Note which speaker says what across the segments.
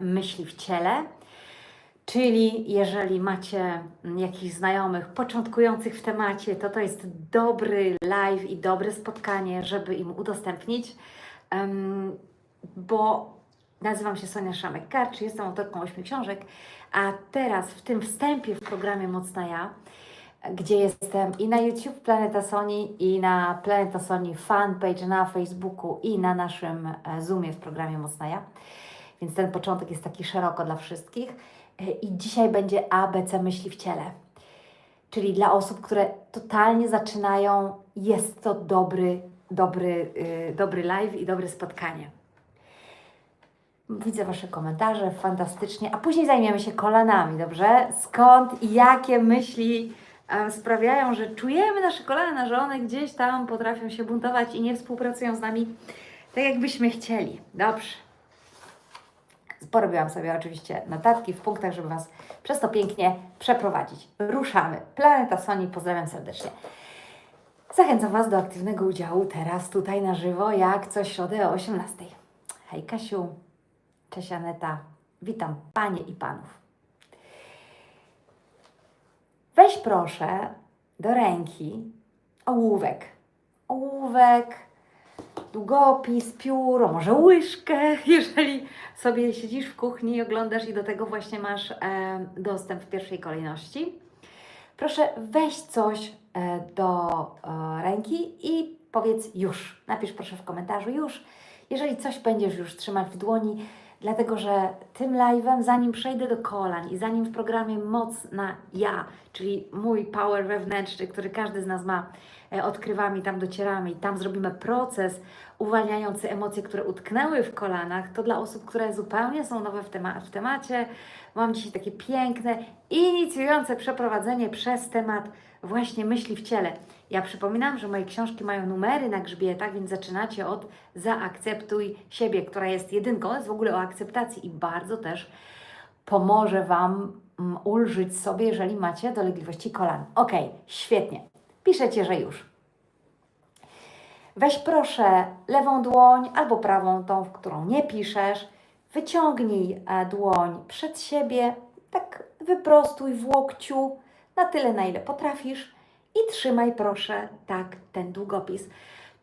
Speaker 1: myśli w ciele. Czyli jeżeli macie jakichś znajomych początkujących w temacie, to to jest dobry live i dobre spotkanie, żeby im udostępnić, bo nazywam się Sonia Szamek-Karcz, jestem autorką ośmiu książek, a teraz w tym wstępie w programie Mocna Ja, gdzie jestem i na YouTube Planeta Soni, i na Planeta Soni fanpage na Facebooku, i na naszym e, Zoomie w programie Mocna Ja. Więc ten początek jest taki szeroko dla wszystkich. E, I dzisiaj będzie ABC myśli w ciele. Czyli dla osób, które totalnie zaczynają, jest to dobry, dobry, yy, dobry live i dobre spotkanie. Widzę Wasze komentarze, fantastycznie. A później zajmiemy się kolanami, dobrze? Skąd i jakie myśli e, sprawiają, że czujemy nasze kolana, że one gdzieś tam potrafią się buntować i nie współpracują z nami tak, jakbyśmy chcieli. Dobrze. Porobiłam sobie oczywiście notatki w punktach, żeby Was przez to pięknie przeprowadzić. Ruszamy. Planeta Soni, pozdrawiam serdecznie. Zachęcam Was do aktywnego udziału teraz tutaj na żywo, jak co środę o 18. Hej Kasiu, cześć Aneta, witam Panie i Panów. Weź proszę do ręki ołówek. Ołówek, długopis, pióro, może łyżkę, jeżeli sobie siedzisz w kuchni i oglądasz i do tego właśnie masz e, dostęp w pierwszej kolejności. Proszę weź coś e, do e, ręki i powiedz już. Napisz proszę w komentarzu już, jeżeli coś będziesz już trzymać w dłoni, dlatego że tym live'em, zanim przejdę do kolan i zanim w programie Moc na Ja, czyli mój power wewnętrzny, który każdy z nas ma, e, odkrywamy tam docieramy i tam zrobimy proces uwalniający emocje, które utknęły w kolanach, to dla osób, które zupełnie są nowe w, tema- w temacie, mam dzisiaj takie piękne, inicjujące przeprowadzenie przez temat właśnie myśli w ciele. Ja przypominam, że moje książki mają numery na grzbietach, więc zaczynacie od zaakceptuj siebie, która jest jedynką, jest w ogóle o akceptacji i bardzo też pomoże Wam mm, ulżyć sobie, jeżeli macie dolegliwości kolan. Ok, świetnie. Piszecie, że już. Weź proszę lewą dłoń albo prawą, tą, w którą nie piszesz. Wyciągnij e, dłoń przed siebie, tak wyprostuj w łokciu na tyle, na ile potrafisz i trzymaj proszę tak ten długopis.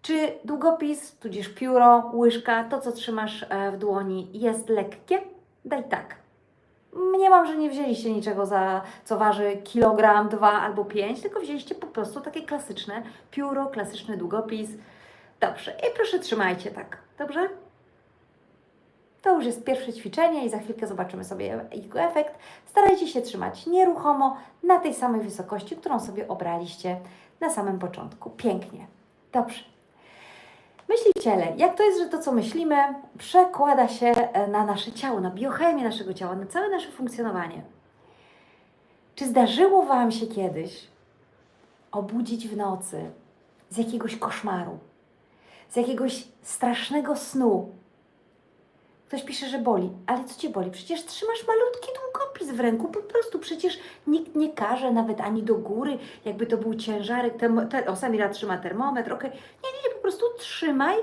Speaker 1: Czy długopis, tudzież pióro, łyżka, to co trzymasz e, w dłoni jest lekkie? Daj tak. Mniemam, że nie wzięliście niczego za co waży kilogram, dwa albo pięć, tylko wzięliście po prostu takie klasyczne pióro, klasyczny długopis. Dobrze. I proszę trzymajcie tak. Dobrze? To już jest pierwsze ćwiczenie i za chwilkę zobaczymy sobie jego efekt. Starajcie się trzymać nieruchomo na tej samej wysokości, którą sobie obraliście na samym początku. Pięknie. Dobrze. Myśli w ciele. Jak to jest, że to, co myślimy, przekłada się e, na nasze ciało, na biochemię naszego ciała, na całe nasze funkcjonowanie? Czy zdarzyło Wam się kiedyś obudzić w nocy z jakiegoś koszmaru, z jakiegoś strasznego snu? Ktoś pisze, że boli, ale co Cię boli? Przecież trzymasz malutki długopis w ręku, po prostu przecież nikt nie każe nawet ani do góry, jakby to był ciężarek, termo, te, o Samira trzyma termometr, okej, nie, nie, nie, po prostu trzymaj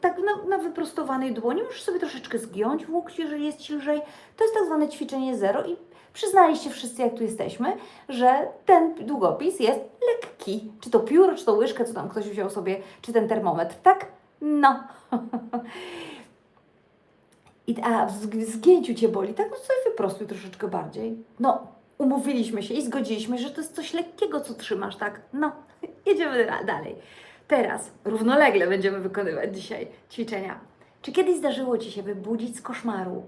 Speaker 1: tak na, na wyprostowanej dłoni, możesz sobie troszeczkę zgiąć w łokciu, jeżeli jest Ci lżej, to jest tak zwane ćwiczenie zero i przyznaliście wszyscy, jak tu jesteśmy, że ten długopis jest lekki, czy to pióro, czy to łyżkę, co tam ktoś wziął sobie, czy ten termometr, tak? No. I, a w zg- zgięciu Cię boli, tak? No sobie wyprostuj troszeczkę bardziej. No, umówiliśmy się i zgodziliśmy, że to jest coś lekkiego, co trzymasz, tak? No, jedziemy da- dalej. Teraz równolegle będziemy wykonywać dzisiaj ćwiczenia. Czy kiedyś zdarzyło Ci się wybudzić z koszmaru,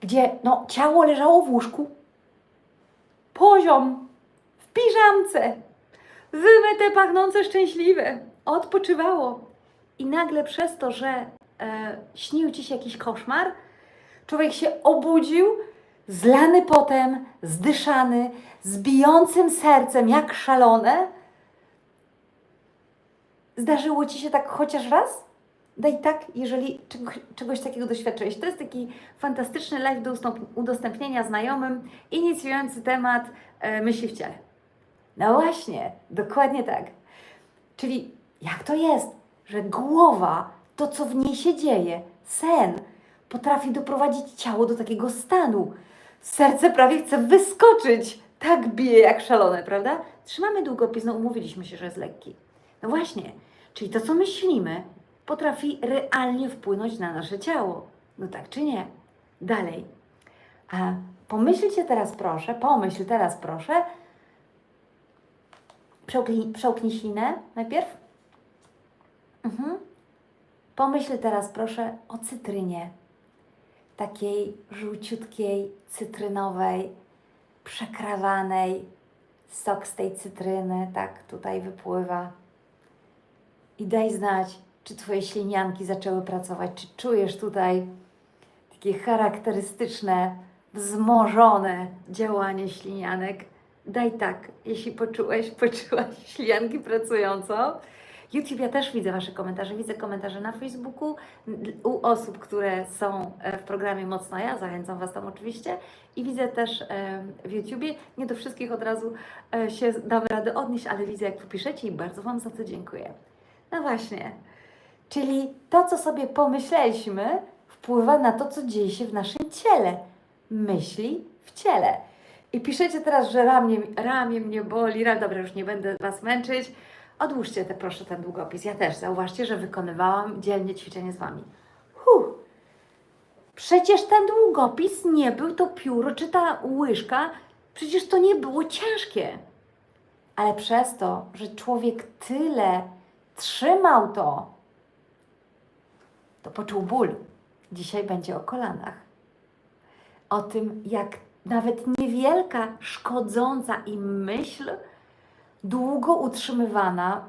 Speaker 1: gdzie no, ciało leżało w łóżku, poziom, w piżamce, wymyte, pachnące, szczęśliwe, odpoczywało i nagle przez to, że śnił Ci się jakiś koszmar, człowiek się obudził, zlany potem, zdyszany, z bijącym sercem jak szalone. Zdarzyło Ci się tak chociaż raz? Daj tak, jeżeli czegoś, takiego doświadczyłeś. To jest taki fantastyczny live do udostępnienia znajomym, inicjujący temat e, myśli w ciele. No właśnie, dokładnie tak. Czyli jak to jest, że głowa, to co w niej się dzieje, sen, potrafi doprowadzić ciało do takiego stanu. Serce prawie chce wyskoczyć. Tak bije jak szalone, prawda? Trzymamy długopis, no umówiliśmy się, że jest lekki. No właśnie, czyli to, co myślimy, potrafi realnie wpłynąć na nasze ciało. No tak czy nie? Dalej. A pomyślcie teraz proszę, pomyśl teraz proszę, przełknij, przełknij ślinę najpierw. Mhm. Pomyśl teraz proszę o cytrynie. Takiej żółciutkiej, cytrynowej, przekrawanej. Sok z tej cytryny, tak, tutaj wypływa. I daj znać, czy Twoje ślinianki zaczęły pracować, czy czujesz tutaj takie charakterystyczne, wzmożone działanie ślinianek. Daj tak, jeśli poczułeś, poczułaś ślinianki pracująco. YouTube, ja też widzę Wasze komentarze. Widzę komentarze na Facebooku u osób, które są e, w programie Mocno Ja. Zachęcam Was tam oczywiście. I widzę też e, w YouTubie. Nie do wszystkich od razu e, się damy radę odnieść, ale widzę, jak piszecie i bardzo Wam za to dziękuję. No właśnie. Czyli to, co sobie pomyśleliśmy, wpływa na to, co dzieje się w naszym ciele. Myśli w ciele. I piszecie teraz, że ramię, ramię mnie boli. Ra, dobra, już nie będę Was męczyć. Odłóżcie te, proszę ten długopis. Ja też. Zauważcie, że wykonywałam dzielnie ćwiczenie z Wami. Huh. Przecież ten długopis nie był to pióro czy ta łyżka. Przecież to nie było ciężkie. Ale przez to, że człowiek tyle trzymał to, to poczuł ból. Dzisiaj będzie o kolanach. O tym, jak nawet niewielka, szkodząca im myśl, długo utrzymywana,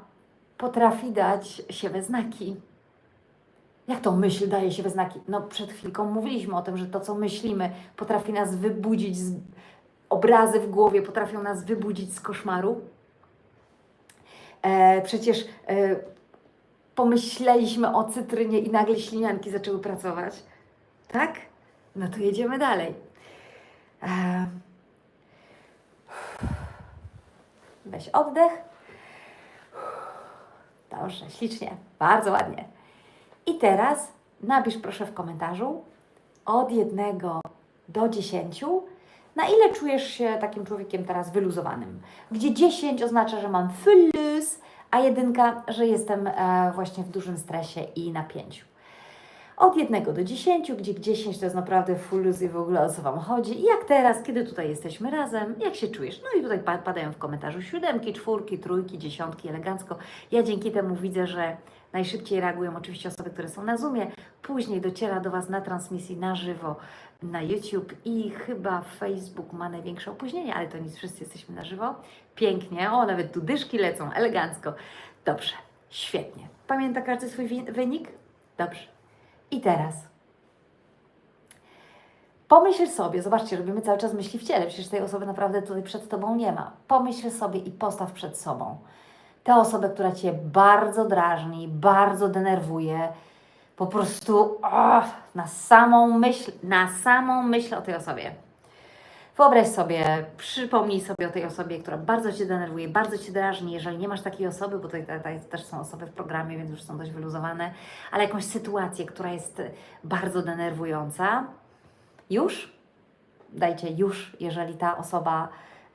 Speaker 1: potrafi dać się we znaki. Jak to myśl daje się we znaki? No, przed chwilką mówiliśmy o tym, że to, co myślimy, potrafi nas wybudzić, z... obrazy w głowie potrafią nas wybudzić z koszmaru. E, przecież e, pomyśleliśmy o cytrynie i nagle ślinianki zaczęły pracować. Tak? No to jedziemy dalej. E, weź oddech. Dobrze, ślicznie, bardzo ładnie. I teraz napisz proszę w komentarzu od jednego do dziesięciu, na ile czujesz się takim człowiekiem teraz wyluzowanym. Gdzie 10 oznacza, że mam full a jedynka, że jestem e, właśnie w dużym stresie i napięciu. Od 1 do 10, gdzie 10 to jest naprawdę full luz i w ogóle o co Wam chodzi. I jak teraz, kiedy tutaj jesteśmy razem, jak się czujesz? No i tutaj pa- padają w komentarzu siódemki, czwórki, trójki, dziesiątki, elegancko. Ja dzięki temu widzę, że najszybciej reagują oczywiście osoby, które są na Zoomie. Później dociera do Was na transmisji na żywo na YouTube i chyba Facebook ma największe opóźnienie, ale to nic, wszyscy jesteśmy na żywo. Pięknie, o, nawet tu dyszki lecą, elegancko. Dobrze, świetnie. Pamięta każdy swój wynik? Dobrze. I teraz pomyśl sobie, zobaczcie, robimy cały czas myśli w ciele, przecież tej osoby naprawdę tutaj przed Tobą nie ma. Pomyśl sobie i postaw przed sobą tę osobę, która Cię bardzo drażni, bardzo denerwuje, po prostu oh, na samą myśl, na samą myśl o tej osobie. Wyobraź sobie, przypomnij sobie o tej osobie, która bardzo Cię denerwuje, bardzo Cię drażni. Jeżeli nie masz takiej osoby, bo tutaj, tutaj też są osoby w programie, więc już są dość wyluzowane, ale jakąś sytuację, która jest bardzo denerwująca, już dajcie już, jeżeli ta osoba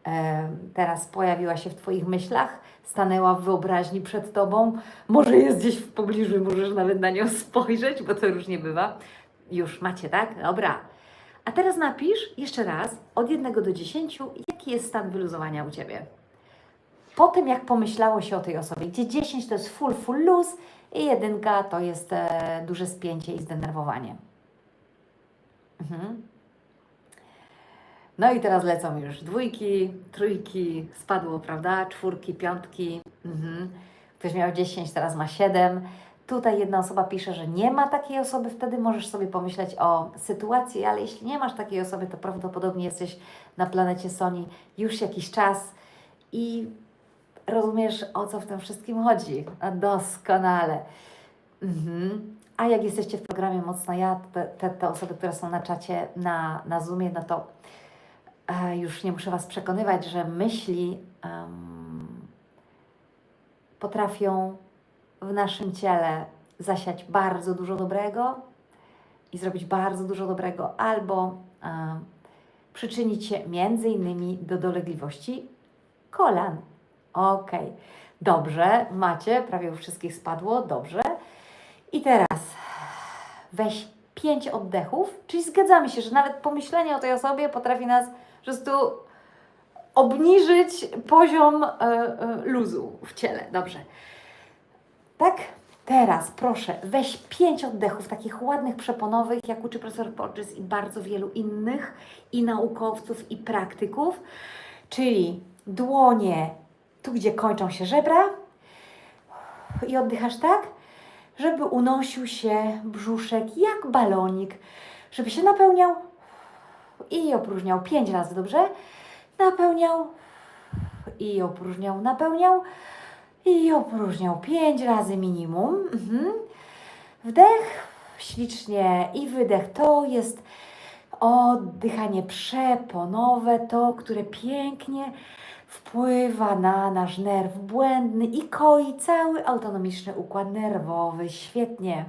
Speaker 1: e, teraz pojawiła się w Twoich myślach, stanęła w wyobraźni przed Tobą, może jest gdzieś w pobliżu, możesz nawet na nią spojrzeć, bo to różnie bywa. Już macie, tak? Dobra. A teraz napisz jeszcze raz od 1 do 10, jaki jest stan wyluzowania u Ciebie. Po tym, jak pomyślało się o tej osobie, gdzie 10 to jest full, full luz i jedynka to jest e, duże spięcie i zdenerwowanie. Mhm. No i teraz lecą już dwójki, trójki, spadło, prawda? Czwórki, piątki. Mhm. Ktoś miał 10, teraz ma 7. Tutaj jedna osoba pisze, że nie ma takiej osoby, wtedy możesz sobie pomyśleć o sytuacji, ale jeśli nie masz takiej osoby, to prawdopodobnie jesteś na planecie Sony już jakiś czas i rozumiesz, o co w tym wszystkim chodzi. Doskonale. Mhm. A jak jesteście w programie Mocno Ja, te, te, osoby, które są na czacie, na, na Zoomie, no to e, już nie muszę Was przekonywać, że myśli em, potrafią w naszym ciele zasiać bardzo dużo dobrego i zrobić bardzo dużo dobrego, albo e, przyczynić się między innymi do dolegliwości kolan. Ok, dobrze, macie, prawie u wszystkich spadło, dobrze. I teraz weź pięć oddechów, czyli zgadzamy się, że nawet pomyślenie o tej osobie potrafi nas po prostu obniżyć poziom e, e, luzu w ciele. Dobrze. Tak? Teraz proszę, weź pięć oddechów, takich ładnych, przeponowych, jak uczy profesor Porges i bardzo wielu innych i naukowców, i praktyków. Czyli dłonie tu, gdzie kończą się żebra i oddychasz tak, żeby unosił się brzuszek jak balonik, żeby się napełniał i opróżniał pięć razy, dobrze? Napełniał i opróżniał, napełniał i opróżniał pięć razy minimum. Mhm. Wdech, ślicznie i wydech. To jest oddychanie przeponowe, to, które pięknie wpływa na nasz nerw błędny i koi cały autonomiczny układ nerwowy. Świetnie.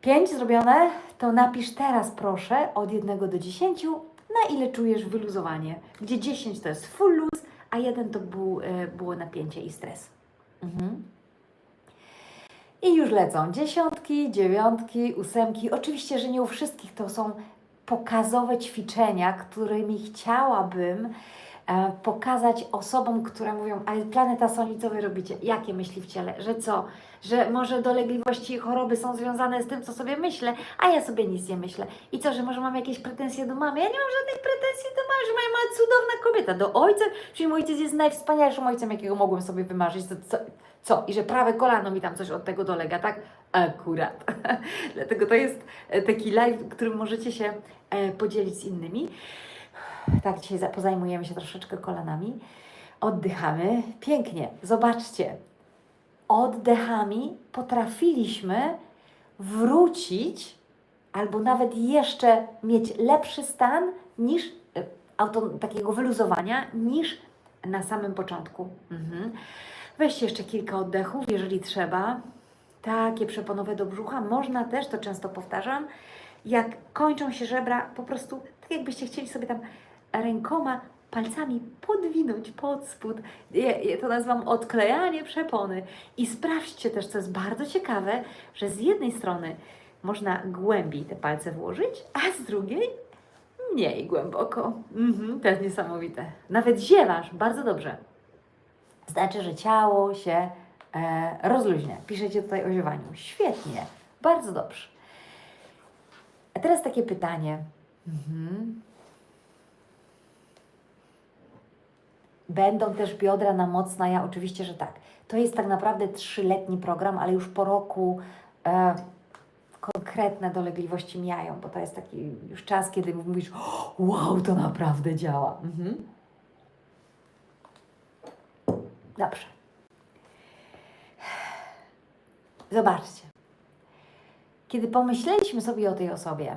Speaker 1: Pięć zrobione, to napisz teraz proszę od 1 do 10, na ile czujesz wyluzowanie. Gdzie 10 to jest full luz, a 1 to był, e, było napięcie i stres. Mhm. I już lecą dziesiątki, dziewiątki, ósemki. Oczywiście, że nie u wszystkich to są pokazowe ćwiczenia, którymi chciałabym pokazać osobom, które mówią, ale planeta Soli, co wy robicie? Jakie myśli w ciele? Że co? Że może dolegliwości i choroby są związane z tym, co sobie myślę, a ja sobie nic nie myślę. I co, że może mam jakieś pretensje do mamy? Ja nie mam żadnych pretensji do mamy, że moja mama cudowna kobieta. Do ojca, czyli mój ojciec jest najwspanialszym ojcem, jakiego mogłem sobie wymarzyć. Co, co, co? I że prawe kolano mi tam coś od tego dolega, tak? Akurat. Dlatego to jest e, taki live, którym możecie się e, podzielić z innymi. Tak, dzisiaj za- pozajmujemy się troszeczkę kolanami. Oddychamy. Pięknie. Zobaczcie. Oddechami potrafiliśmy wrócić albo nawet jeszcze mieć lepszy stan niż e, auto, takiego wyluzowania niż na samym początku. Mhm. Weźcie jeszcze kilka oddechów, jeżeli trzeba. Takie przeponowe do brzucha. Można też, to często powtarzam, jak kończą się żebra, po prostu tak jakbyście chcieli sobie tam rękoma, palcami podwinąć pod spód. Ja, to nazywam odklejanie przepony. I sprawdźcie też, co jest bardzo ciekawe, że z jednej strony można głębiej te palce włożyć, a z drugiej mniej głęboko. Mhm, to jest niesamowite. Nawet ziewasz, bardzo dobrze. Znaczy, że ciało się e, rozluźnia. Piszecie tutaj o ziewaniu. Świetnie, bardzo dobrze. A teraz takie pytanie. Mhm. Będą też biodra na mocna? Ja oczywiście, że tak. To jest tak naprawdę trzyletni program, ale już po roku e, konkretne dolegliwości mijają, bo to jest taki już czas, kiedy mówisz, "O, wow, to naprawdę działa. Mhm. Dobrze. Zobaczcie. Kiedy pomyśleliśmy sobie o tej osobie,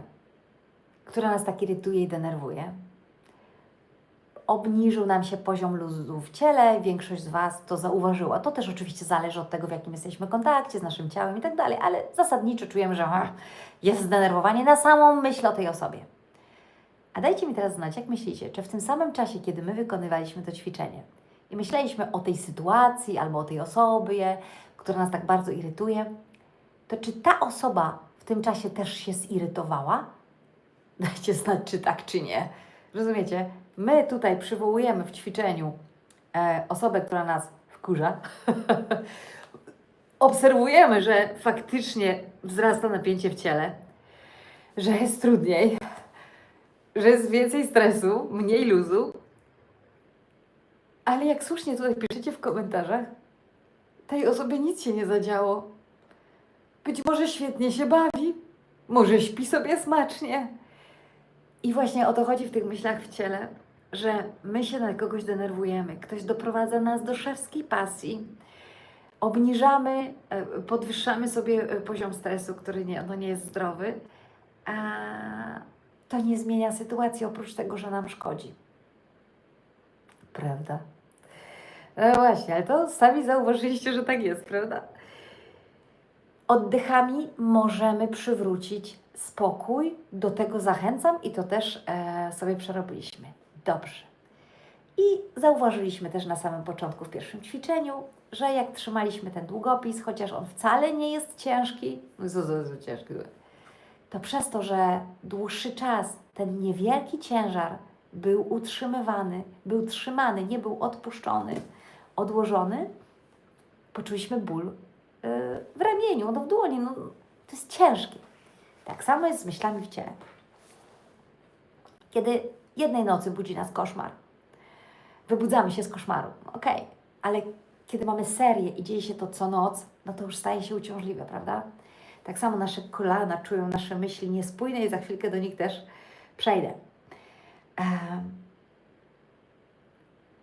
Speaker 1: która nas tak irytuje i denerwuje, obniżył nam się poziom luzu w ciele, większość z Was to zauważyła. To też oczywiście zależy od tego, w jakim jesteśmy kontakcie z naszym ciałem i tak dalej, ale zasadniczo czujemy, że jest zdenerwowanie na samą myśl o tej osobie. A dajcie mi teraz znać, jak myślicie, czy w tym samym czasie, kiedy my wykonywaliśmy to ćwiczenie i myśleliśmy o tej sytuacji albo o tej osobie, która nas tak bardzo irytuje, to czy ta osoba w tym czasie też się zirytowała? Dajcie znać, czy tak, czy nie. Rozumiecie? My tutaj przywołujemy w ćwiczeniu e, osobę, która nas wkurza. Obserwujemy, że faktycznie wzrasta napięcie w ciele, że jest trudniej, że jest więcej stresu, mniej luzu. Ale jak słusznie tutaj piszecie w komentarzach, tej osobie nic się nie zadziało. Być może świetnie się bawi, może śpi sobie smacznie. I właśnie o to chodzi w tych myślach w ciele, że my się na kogoś denerwujemy, ktoś doprowadza nas do szewskiej pasji, obniżamy, e, podwyższamy sobie e, poziom stresu, który nie, no nie jest zdrowy, a to nie zmienia sytuacji oprócz tego, że nam szkodzi. Prawda? No właśnie, ale to sami zauważyliście, że tak jest, prawda? Oddechami możemy przywrócić spokój, do tego zachęcam i to też e, sobie przerobiliśmy. Dobrze. I zauważyliśmy też na samym początku w pierwszym ćwiczeniu, że jak trzymaliśmy ten długopis, chociaż on wcale nie jest ciężki, no ciężki, to przez to, że dłuższy czas ten niewielki ciężar był utrzymywany, był trzymany, nie był odpuszczony, odłożony, poczuliśmy ból yy, w ramieniu, no w dłoni, no to jest ciężkie. Tak samo jest z myślami w ciele. Kiedy jednej nocy budzi nas koszmar, wybudzamy się z koszmaru, okej, ale kiedy mamy serię i dzieje się to co noc, no to już staje się uciążliwe, prawda? Tak samo nasze kolana czują nasze myśli niespójne i za chwilkę do nich też przejdę.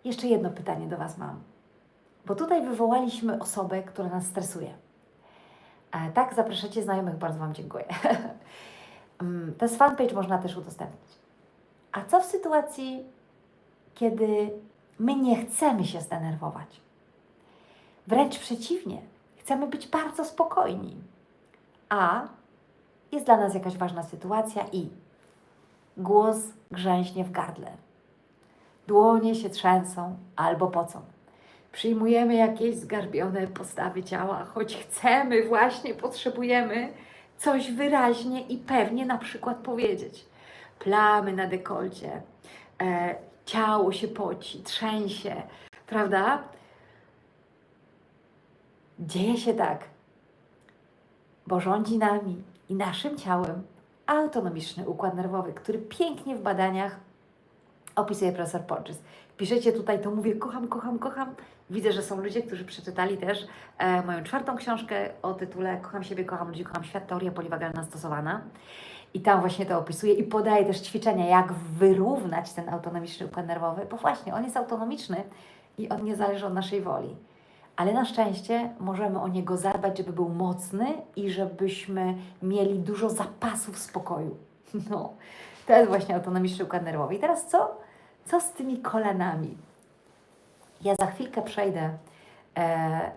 Speaker 1: Jeszcze jedno pytanie do Was mam, bo tutaj wywołaliśmy osobę, która nas stresuje. E, tak, zapraszacie znajomych, bardzo Wam dziękuję. Ten fanpage można też udostępnić. A co w sytuacji, kiedy my nie chcemy się zdenerwować? Wręcz przeciwnie, chcemy być bardzo spokojni, a jest dla nas jakaś ważna sytuacja i głos grzęśnie w gardle. Dłonie się trzęsą albo pocą. Przyjmujemy jakieś zgarbione postawy ciała, choć chcemy, właśnie potrzebujemy coś wyraźnie i pewnie na przykład powiedzieć. Plamy na dekolcie, e, ciało się poci, trzęsie, prawda? Dzieje się tak, bo rządzi nami i naszym ciałem autonomiczny układ nerwowy, który pięknie w badaniach opisuje profesor Porges. Piszecie tutaj, to mówię, kocham, kocham, kocham. Widzę, że są ludzie, którzy przeczytali też e, moją czwartą książkę o tytule Kocham siebie, kocham ludzi, kocham świat, teoria poliwagalna stosowana. I tam właśnie to opisuje i podaje też ćwiczenia, jak wyrównać ten autonomiczny układ nerwowy, bo właśnie on jest autonomiczny i on nie zależy od naszej woli. Ale na szczęście możemy o niego zadbać, żeby był mocny i żebyśmy mieli dużo zapasów spokoju. No, to jest właśnie autonomiczny układ nerwowy. I teraz co? Co z tymi kolanami? Ja za chwilkę przejdę, e,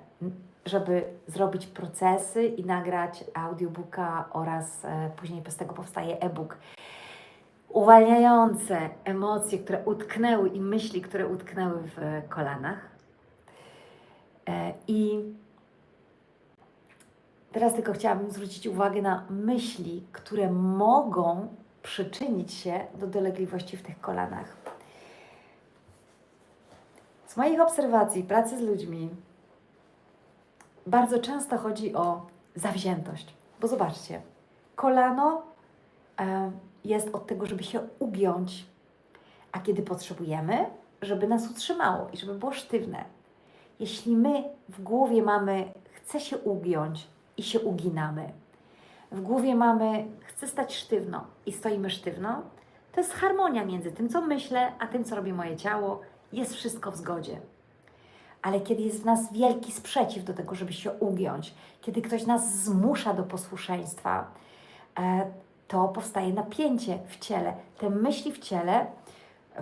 Speaker 1: żeby zrobić procesy i nagrać audiobooka oraz e, później z tego powstaje e-book. Uwalniające emocje, które utknęły i myśli, które utknęły w kolanach. E, I teraz tylko chciałabym zwrócić uwagę na myśli, które mogą przyczynić się do dolegliwości w tych kolanach. Z moich obserwacji, pracy z ludźmi, bardzo często chodzi o zawziętość. Bo zobaczcie, kolano jest od tego, żeby się ugiąć, a kiedy potrzebujemy, żeby nas utrzymało i żeby było sztywne. Jeśli my w głowie mamy, chcę się ugiąć i się uginamy, w głowie mamy, chcę stać sztywno i stoimy sztywno, to jest harmonia między tym, co myślę, a tym, co robi moje ciało. Jest wszystko w zgodzie. Ale kiedy jest w nas wielki sprzeciw do tego, żeby się ugiąć, kiedy ktoś nas zmusza do posłuszeństwa, e, to powstaje napięcie w ciele. Te myśli w ciele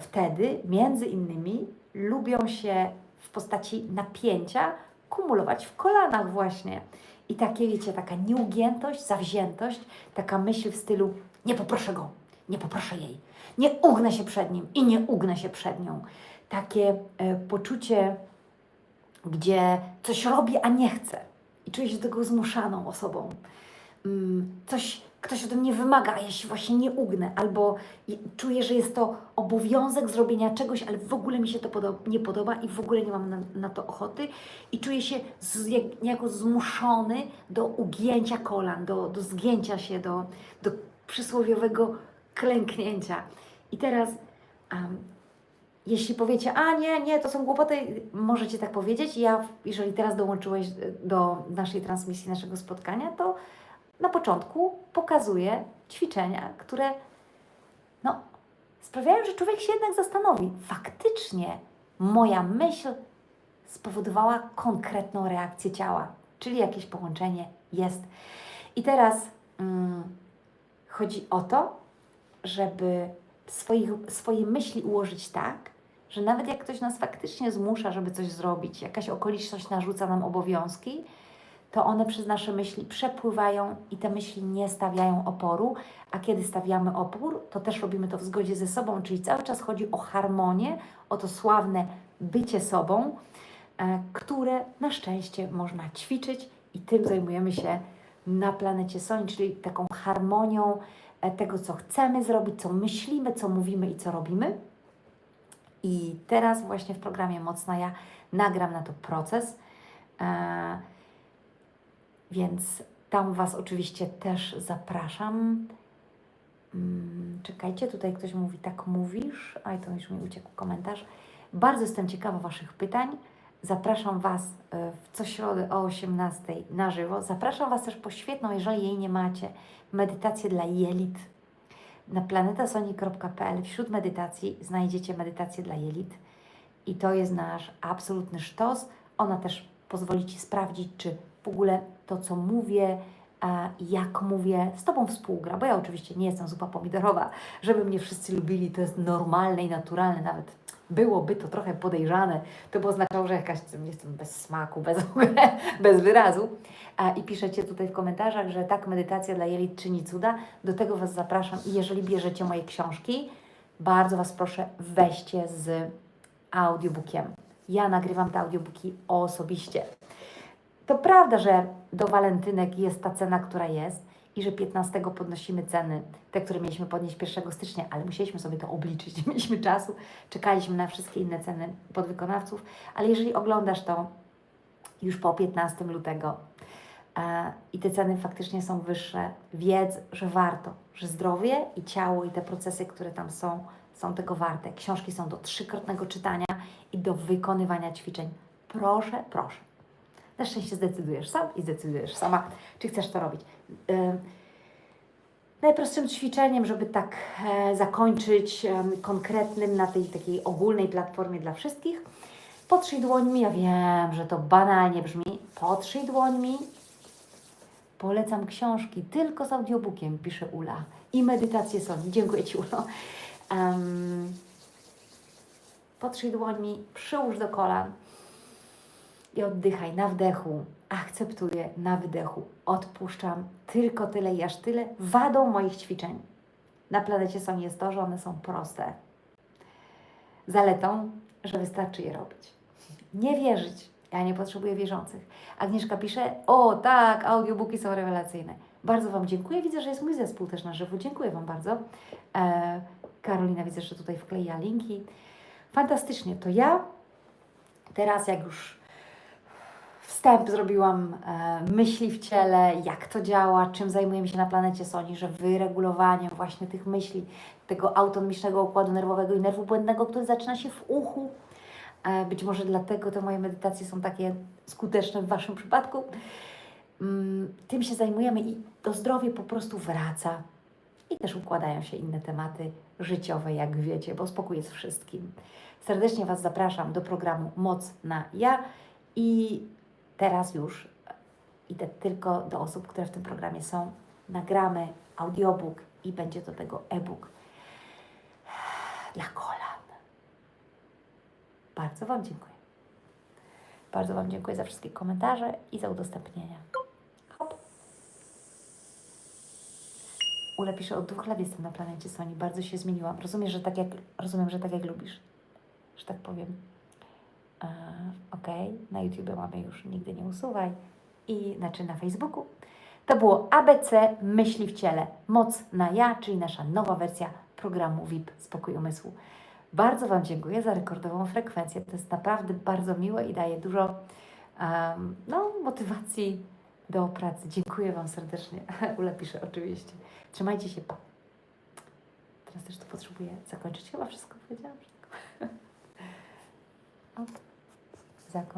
Speaker 1: wtedy, między innymi, lubią się w postaci napięcia kumulować w kolanach właśnie. I takie, wiecie, taka nieugiętość, zawziętość, taka myśl w stylu nie poproszę go, nie poproszę jej, nie ugnę się przed nim i nie ugnę się przed nią. Takie e, poczucie, gdzie coś robi, a nie chce i czuję się do tego zmuszaną osobą. Mm, coś, ktoś ode mnie wymaga, a ja się właśnie nie ugnę, albo czuję, że jest to obowiązek zrobienia czegoś, ale w ogóle mi się to podo- nie podoba i w ogóle nie mam na, na to ochoty i czuję się jak, niejako zmuszony do ugięcia kolan, do, do zgięcia się, do, do przysłowiowego klęknięcia. I teraz, am, jeśli powiecie, a nie, nie, to są głupoty, możecie tak powiedzieć. Ja, jeżeli teraz dołączyłeś do naszej transmisji, naszego spotkania, to na początku pokazuję ćwiczenia, które no, sprawiają, że człowiek się jednak zastanowi. Faktycznie moja myśl spowodowała konkretną reakcję ciała, czyli jakieś połączenie jest. I teraz mm, chodzi o to, żeby swoich, swoje myśli ułożyć tak, że nawet jak ktoś nas faktycznie zmusza, żeby coś zrobić, jakaś okoliczność narzuca nam obowiązki, to one przez nasze myśli przepływają i te myśli nie stawiają oporu, a kiedy stawiamy opór, to też robimy to w zgodzie ze sobą, czyli cały czas chodzi o harmonię, o to sławne bycie sobą, e, które na szczęście można ćwiczyć i tym zajmujemy się na planecie Soni, czyli taką harmonią e, tego, co chcemy zrobić, co myślimy, co mówimy i co robimy. I teraz właśnie w programie Mocna Ja nagram na to proces. E, więc tam Was oczywiście też zapraszam. Mm, czekajcie, tutaj ktoś mówi, tak mówisz. Aj, to już mi uciekł komentarz. Bardzo jestem ciekawa Waszych pytań. Zapraszam Was e, w co środę o 18 na żywo. Zapraszam Was też po świetną, jeżeli jej nie macie, medytację dla jelit. Na planetasoni.pl wśród medytacji znajdziecie medytację dla jelit i to jest nasz absolutny sztos. Ona też pozwoli Ci sprawdzić, czy w ogóle to, co mówię, jak mówię, z Tobą współgra, bo ja oczywiście nie jestem zupa pomidorowa, żeby mnie wszyscy lubili, to jest normalne i naturalne, nawet byłoby to trochę podejrzane, to by oznaczało, że jakaś jestem bez smaku, bez, bez wyrazu. A, I piszecie tutaj w komentarzach, że tak, medytacja dla jelit czyni cuda. Do tego Was zapraszam i jeżeli bierzecie moje książki, bardzo Was proszę, weźcie z audiobookiem. Ja nagrywam te audiobooki osobiście. To prawda, że do walentynek jest ta cena, która jest i że 15 podnosimy ceny, te, które mieliśmy podnieść 1 stycznia, ale musieliśmy sobie to obliczyć, nie mieliśmy czasu, czekaliśmy na wszystkie inne ceny podwykonawców, ale jeżeli oglądasz to już po 15 lutego e, i te ceny faktycznie są wyższe, wiedz, że warto, że zdrowie i ciało i te procesy, które tam są, są tego warte. Książki są do trzykrotnego czytania i do wykonywania ćwiczeń. Proszę, proszę. Na szczęście zdecydujesz sam i zdecydujesz sama, czy chcesz to robić. Ym, Najprostszym ćwiczeniem, żeby tak e, zakończyć konkretnym na tej takiej ogólnej platformie dla wszystkich, potrzyj dłońmi, ja wiem, że to banalnie brzmi, potrzyj dłońmi, polecam książki tylko z audiobookiem, pisze Ula, i medytację Soni. Dziękuję Ci, Ulo. Um, potrzyj dłońmi, przyłóż do kolan, i oddychaj na wdechu. Akceptuję na wydechu. Odpuszczam tylko tyle i aż tyle. Wadą moich ćwiczeń na planecie są jest to, że one są proste. Zaletą, że wystarczy je robić. Nie wierzyć. Ja nie potrzebuję wierzących. Agnieszka pisze, o tak, audiobooki są rewelacyjne. Bardzo Wam dziękuję. Widzę, że jest mój zespół też na żywo. Dziękuję Wam bardzo. E, Karolina widzę, że tutaj wkleja linki. Fantastycznie. To ja teraz, jak już wstęp zrobiłam e, myśli w ciele, jak to działa, czym zajmujemy się na planecie Soni, że wyregulowaniem właśnie tych myśli, tego autonomicznego układu nerwowego i nerwu błędnego, który zaczyna się w uchu. E, być może dlatego te moje medytacje są takie skuteczne w Waszym przypadku. Mm, tym się zajmujemy i to zdrowie po prostu wraca. I też układają się inne tematy życiowe, jak wiecie, bo spokój jest wszystkim. Serdecznie Was zapraszam do programu Moc na Ja i teraz już idę tylko do osób, które w tym programie są. Nagramy audiobook i będzie do tego e-book dla kolan. Bardzo Wam dziękuję. Bardzo Wam dziękuję za wszystkie komentarze i za udostępnienia. Hop. Ula pisze, od dwóch lat jestem na planecie Soni, bardzo się zmieniłam. Rozumiem, że tak jak, rozumiem, że tak jak lubisz, że tak powiem. E, ok, na YouTube mamy już Nigdy nie usuwaj i znaczy na Facebooku. To było ABC Myśli w ciele. Moc na ja, czyli nasza nowa wersja programu VIP Spokój Umysłu. Bardzo Wam dziękuję za rekordową frekwencję. To jest naprawdę bardzo miłe i daje dużo um, no, motywacji do pracy. Dziękuję Wam serdecznie. Ula pisze oczywiście. Trzymajcie się. pa. Teraz też to potrzebuję zakończyć. Chyba wszystko powiedziałam. Wszystko. Ok. zakończyć.